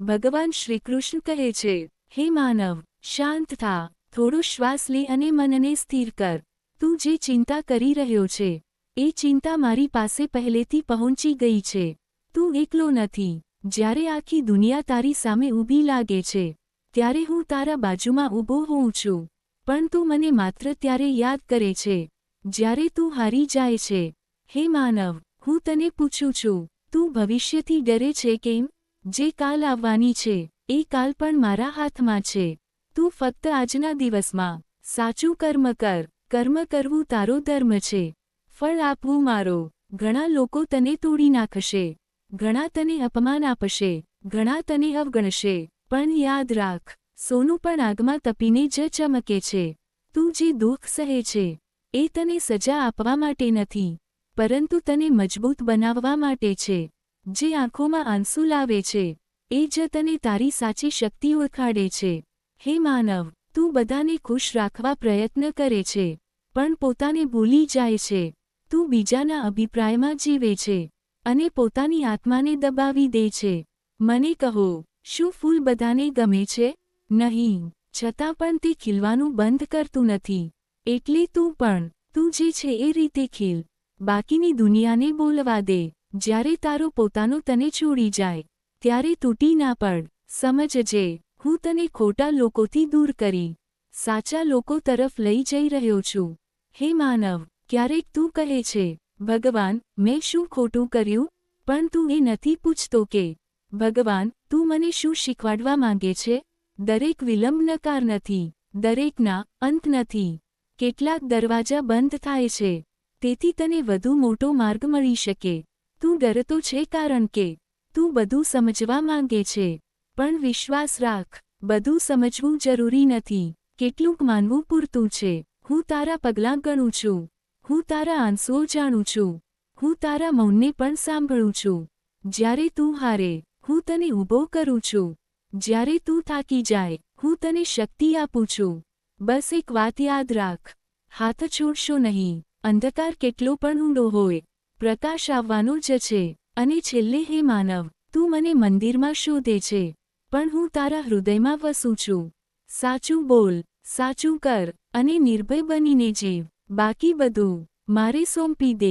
ભગવાન શ્રીકૃષ્ણ કહે છે, હે માનવ, શાંત થા, થોડો શ્વાસ લે અને મનને સ્થિર કર. તું જે ચિંતા કરી રહ્યો છે, એ ચિંતા મારી પાસે પહેલેથી પહોંચી ગઈ છે. તું એકલો નથી. જ્યારે આખી દુનિયા તારી સામે ઊભી લાગે છે, ત્યારે હું તારા બાજુમાં ઊભો હોઉં છું. પણ તું મને માત્ર ત્યારે યાદ કરે છે, જ્યારે તું હારી જાય છે. હે માનવ, હું તને પૂછું છું, તું ભવિષ્યથી ડરે છે કેમ? જે કાલ આવવાની છે, એ કાલ પણ મારા હાથમાં છે. તું ફક્ત આજના દિવસમાં સાચું કર્મ કર, કર્મ કરવું તારો ધર્મ છે. ફળ આપવું મારો, ઘણા લોકો તને તોડી નાખશે, ઘણા તને અપમાન આપશે, ઘણા તને અવગણશે. પણ યાદ રાખ, સોનું પણ આગમાં તપીને જ ચમકે છે. તું જે દુઃખ સહે છે, એ તને સજા આપવા માટે નથી, પરંતુ તને મજબૂત બનાવવા માટે છે. જે આંખોમાં આંસુ લાવે છે, એ જ તને તારી સાચી શક્તિ ઓળખાડે છે. હે માનવ, તું બધાને ખુશ રાખવા પ્રયત્ન કરે છે, પણ પોતાને ભૂલી જાય છે. તું બીજાના અભિપ્રાયમાં જીવે છે અને પોતાની આત્માને દબાવી દે છે. મને કહો, શું ફૂલ બધાને ગમે છે? નહીં, છતાં પણ તે ખીલવાનું બંધ કરતું નથી. એટલે તું પણ, તું જે છે એ રીતે ખીલ. બાકીની દુનિયાને બોલવા દે. જ્યારે તારો પોતાનો તને છોડી જાય, ત્યારે તૂટી ના પડ. સમજજે, હું તને ખોટા લોકોથી દૂર કરી, સાચા લોકો તરફ લઈ જઈ રહ્યો છું. હે માનવ, ક્યારેક તું કહે છે, ભગવાન, મેં શું ખોટું કર્યું? પણ તું એ નથી પૂછતો કે, ભગવાન, તું મને શું શીખવાડવા માંગે છે? દરેક વિલંબ નકાર નથી, દરેકના અંત નથી. કેટલાક દરવાજા બંધ થાય છે, તેથી તને વધુ મોટો માર્ગ મળી શકે. તું ડરતો છે કારણ કે તું બધું સમજવા માંગે છે. પણ વિશ્વાસ રાખ, બધું સમજવું જરૂરી નથી. કેટલુંક માનવું પૂરતું છે. હું તારા પગલાં ગણું છું. હું તારા આંસુઓ જાણું છું. હું તારા મૌનને પણ સાંભળું છું. જ્યારે તું હારે, હું તને ઊભો કરું છું. જ્યારે તું થાકી જાય, હું તને શક્તિ આપું છું. બસ એક વાત યાદ રાખ. હાથ છોડશો નહીં. અંધકાર કેટલો પણ ઊંડો હોય પ્રકાશ આવવાનું જ છે. અને છેલ્લે, હે માનવ, તું મને મંદિરમાં શોધે છે, પણ હું તારા હૃદયમાં વસું છું. સાચું બોલ, સાચું કર, અને નિર્ભય બનીને જીવ. બાકી બધું મારે સોંપી દે.